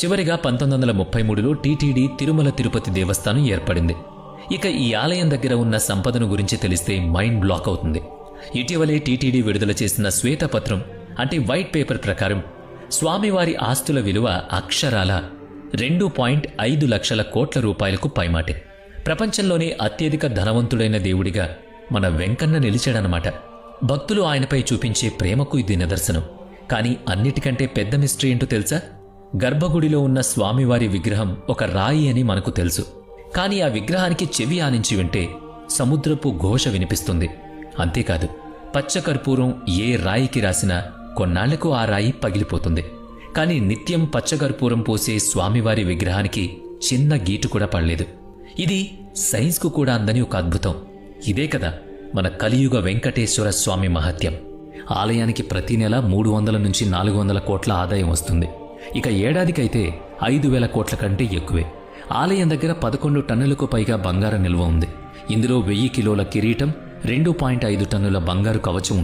చివరిగా పంతొమ్మిది వందల ముప్పై మూడులో టీటీడీ తిరుమల తిరుపతి దేవస్థానం ఏర్పడింది. ఇక ఈ ఆలయం దగ్గర ఉన్న సంపదను గురించి తెలిస్తే మైండ్ బ్లాక్ అవుతుంది. ఇటీవలే టీటీడీ విడుదల చేసిన శ్వేతపత్రం అంటే వైట్ పేపర్ ప్రకారం స్వామివారి ఆస్తుల విలువ అక్షరాల రెండు పాయింట్ ఐదు లక్షల కోట్ల రూపాయలకు పైమాటే. ప్రపంచంలోనే అత్యధిక ధనవంతుడైన దేవుడిగా మన వెంకన్న నిలిచాడనమాట భక్తులు ఆయనపై చూపించే ప్రేమకు ఇది నిదర్శనం. కానీ అన్నిటికంటే పెద్ద మిస్టరీ ఏంటో తెలుసా? గర్భగుడిలో ఉన్న స్వామివారి విగ్రహం ఒక రాయి అని మనకు తెలుసు. కానీ ఆ విగ్రహానికి చెవి ఆనించి వింటే సముద్రపు ఘోష వినిపిస్తుంది. అంతేకాదు పచ్చకర్పూరం ఏ రాయికి రాసినా కొన్నాళ్ళకు ఆ రాయి పగిలిపోతుంది. కానీ నిత్యం పచ్చకర్పూరం పోసే స్వామివారి విగ్రహానికి చిన్న గీటు కూడా పడలేదు. ఇది సైన్స్కు కూడా అందని ఒక అద్భుతం. ఇదే కదా మన కలియుగ వెంకటేశ్వర స్వామి మహత్యం. ఆలయానికి ప్రతి నెల మూడు వందల నుంచి నాలుగు వందల కోట్ల ఆదాయం వస్తుంది. ఇక ఏడాదికైతే ఐదు వేల కోట్ల కంటే ఎక్కువే. ఆలయం దగ్గర పదకొండు టన్నులకు పైగా బంగారం నిల్వ ఉంది. ఇందులో వెయ్యి కిలోల కిరీటం రెండు పాయింట్ ఐదు టన్నుల బంగారు కవచం ఉంది.